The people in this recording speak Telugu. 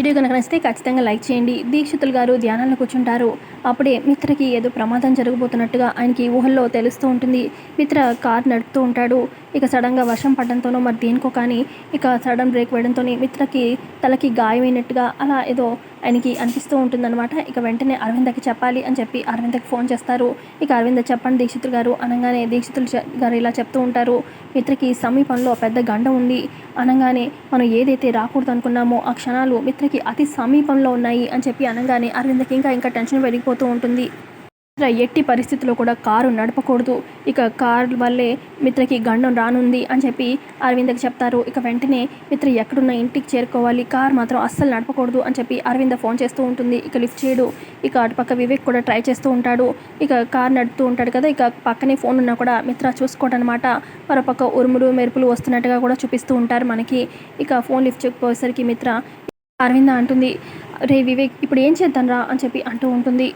వీడియో కనుక నచ్చితే ఖచ్చితంగా లైక్ చేయండి. దీక్షితులు గారు ధ్యానంలో కూర్చుంటారు. అప్పుడే మిత్రకి ఏదో ప్రమాదం జరగబోతున్నట్టుగా ఆయనకి ఊహల్లో తెలుస్తూ ఉంటుంది. మిత్ర కార్ నడుపుతూ ఉంటాడు. ఇక సడన్గా వర్షం పడడంతోనో మరి దేనికో కానీ ఇక సడన్ బ్రేక్ వేయడంతో మిత్రకి తలకి గాయమైనట్టుగా అలా ఏదో ఆయనకి అనిపిస్తూ ఉంటుందన్నమాట. ఇక వెంటనే అరవిందకి చెప్పాలి అని చెప్పి అరవిందకి ఫోన్ చేస్తారు. ఇక అరవింద చెప్పండి దీక్షితులు గారు అనగానే దీక్షితులు గారు ఇలా చెప్తూ ఉంటారు. మిత్రకి సమీపంలో పెద్ద గండ ఉంది. అనగానే మనం ఏదైతే రాకూడదు అనుకున్నామో ఆ క్షణాలు మిత్రకి అతి సమీపంలో ఉన్నాయి అని చెప్పి అనగానే అరవిందకి ఇంకా ఇంకా టెన్షన్ పెరిగిపోతూ ఉంటుంది. ఎట్టి పరిస్థితుల్లో కూడా కారు నడపకూడదు. ఇక కారు వల్లే మిత్రకి గండం రానుంది అని చెప్పి అరవిందకి చెప్తారు. ఇక వెంటనే మిత్ర ఎక్కడున్న ఇంటికి చేరుకోవాలి. కార్ మాత్రం అస్సలు నడపకూడదు అని చెప్పి అరవింద ఫోన్ చేస్తూ ఉంటుంది. ఇక లిఫ్ట్ చేయడు. ఇక అటుపక్క వివేక్ కూడా ట్రై చేస్తూ ఉంటాడు. ఇక కార్ నడుపుతూ ఉంటాడు కదా. ఇక పక్కనే ఫోన్ ఉన్నా కూడా మిత్ర చూసుకోవడనమాట మరోపక్క ఉరుములు మెరుపులు వస్తున్నట్టుగా కూడా చూపిస్తూ ఉంటారు మనకి. ఇక ఫోన్ లిఫ్ట్ చేయకపోయేసరికి మిత్ర అరవింద అంటుంది రే వివేక్ ఇప్పుడు ఏం చేద్దాం రా అని చెప్పి అంటూ ఉంటుంది.